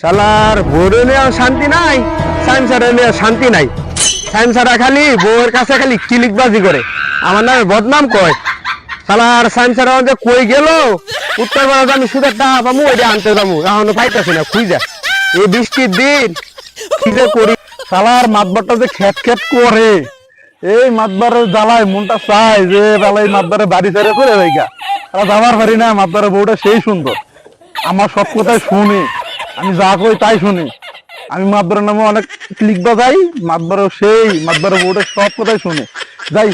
শালার বউরে নিয়ে শান্তি নাই, সাইন্সারে নিয়ে শান্তি নাই। সাইন্সারা খালি বউয়ের কাছে খালি কিলিকবাজি করে। আমার নামে বদনাম কয়। শালার সাইন্সারা যে কই গেল? উত্তর ভারত আমি সুদের টাকা পাবো ওইটা আনতে যাব এখনও পাইতেছি না, খুঁজা। এই বৃষ্টির দিন কি যে করি। শালার মাতবারটা যে খেট খেট করে। এই মাতবারের জ্বালায় মনটা চায় যে বেলা এই মাতবারে বাড়ি ছেড়ে করে আর যাবার পারি না, মাতবারের বউটা সেই সুন্দর। আমার সব কথাই শুনে। আমি যা কই তাই শুনি। আমি মাতবারের নামে অনেক ক্লিক বাজাই মাতবারের সেই মাতবারের বউটা সব কথাই শুনে। যাই।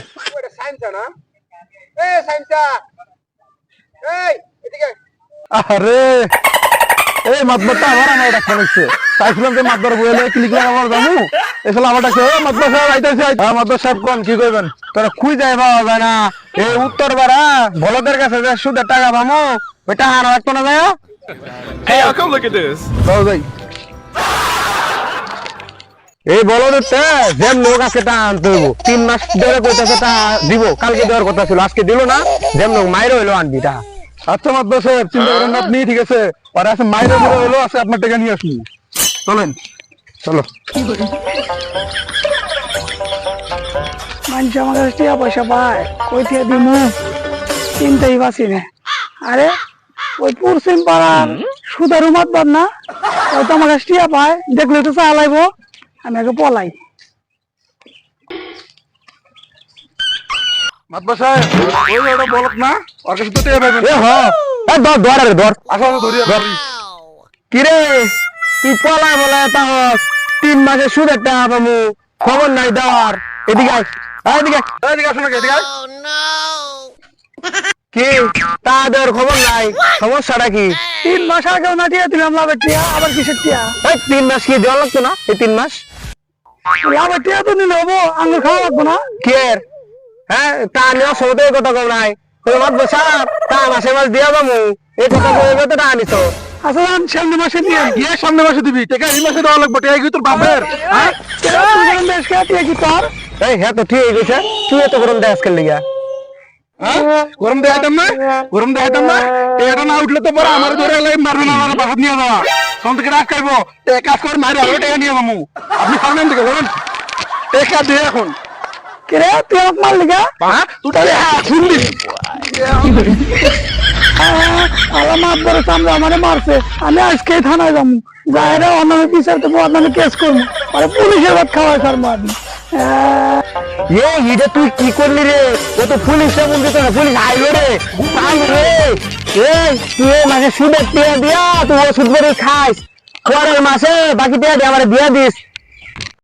আরে, এই মাতবারটা আমার আমার এটা খেলেছে চাইছিলাম যে মাতবার বইলে ক্লিক লাগাবার জানো? এসলে আমার ডাকছে ও মাতবার সাহেব আইতাছে হ্যাঁ মাতবার সাহেব, কোন, কি কইবেন? তোরা খুঁজ যায় পাওয়া যায় না। এই উত্তর পাড়া বলদের কাছে যে সুদের টাকা পাবো ওই টাকা আনা লাগতো না যায়? Hey, y'all, come look at this. যাও যাই এই বলদের যেম লোক আজকে টাকা আনতে হইব। তিন মাস ধরে কইতাছে টাকা দিব। কালকে দেওয়ার কথা ছিল আজকে দিল না যেম লোক মাইরে হইল আনবি টাকা আচ্ছা মাতবার সাহেব চিন্তা করেন না আপনি ঠিক আছে? আর আছে মাইরে মুড়ে হলো আছে আপনার টাকা নিয়ে আসুন। চলেন চলো। মানুষ আমার কাছে টাকা পয়সা পায় কই থেকে দিমু? চিন্তাই পাচ্ছি না। আরে ওই পশ্চিম পাড়ার সুদারু মাতবার না ওই তো আমার কাছে টাকা পায় দেখলে তো চালাইবো আমি আগে পলাই। মাতবার সাহেব ওই যে ওটা বলত না ওর কাছে তো টাকা পাবেন এ হ এ ধর ধর আরে ধর। আসো আসো ধরিয়া ধরি। কিরে তুই পলা বলে তাও তিন মাসের সুদের টাকা পাবো খবর নাই দেওয়ার এদিকে আয়। আয় এদিকে এদিকে আসো এদিকে কি তা দেওয়ার খবর নাই। সমস্যাটা কি? তিন মাস আগেও না টিয়া দিলাম লাভের টিয়া আবার কিসের টিয়া? এই তিন মাস কি দেওয়া লাগতো না? এই তিন মাস? লাভের টিয়া তো নিলে হব আঙুর খাওয়া লাগবো না? কের হ্যাঁ তা নিয়ে সৌদের কথা কম নাই। তোমার বসা তা মাসে মাস দিয়া যাব এই কথা কইবে তো টাকা নিছো। আচ্ছা যান, সামনে মাসে দিয়ে গিয়ে সামনে মাসে দিবি? টাকা এই মাসে দেওয়া লাগবে টাকা কি তোর বাপের? হ্যাঁ? বেশ কে টিয়া কি তোর? এই হ্যাঁ তো ঠিক হয়েছে তুই এত গরম আজকাল লিগা। হ্যাঁ? গরম দেখাইতাম না? গরম দেখাইতাম না? এটা না উঠলে তো পরে আমার ধরে মারবে না আমার বাসাত নিয়ে যাওয়া। তখন থেকে রাগ খাইবো এক কাজ করে মারি আরও টাকা নিয়ে যাব। আপনি সামনে থেকে বলুন। টাকা দিয়ে এখন। কে রে তুই আমাকে মারলি গা হ্যাঁ শুনলি। আলা মাত ধরে সামনে আমারে মারছে। আমি আজকেই থানায় যাব। যাই রে অন্যান্য বিচার দেবো অন্যান্য কেস করব। আরে পুলিশের ভাত খাওয়াই সারবো আমি আহ, এ এটা তুই কি করলি রে? ও তো পুলিশ বলতে তো না, পুলিশ আইলো রে। রে। এ তুই মাঝে সুদের টিয়া দিয়া, তুই ওষুধ করে খাইস পরের মাসে বাকি টিয়া দিয়ে আমার বিয়া দিস।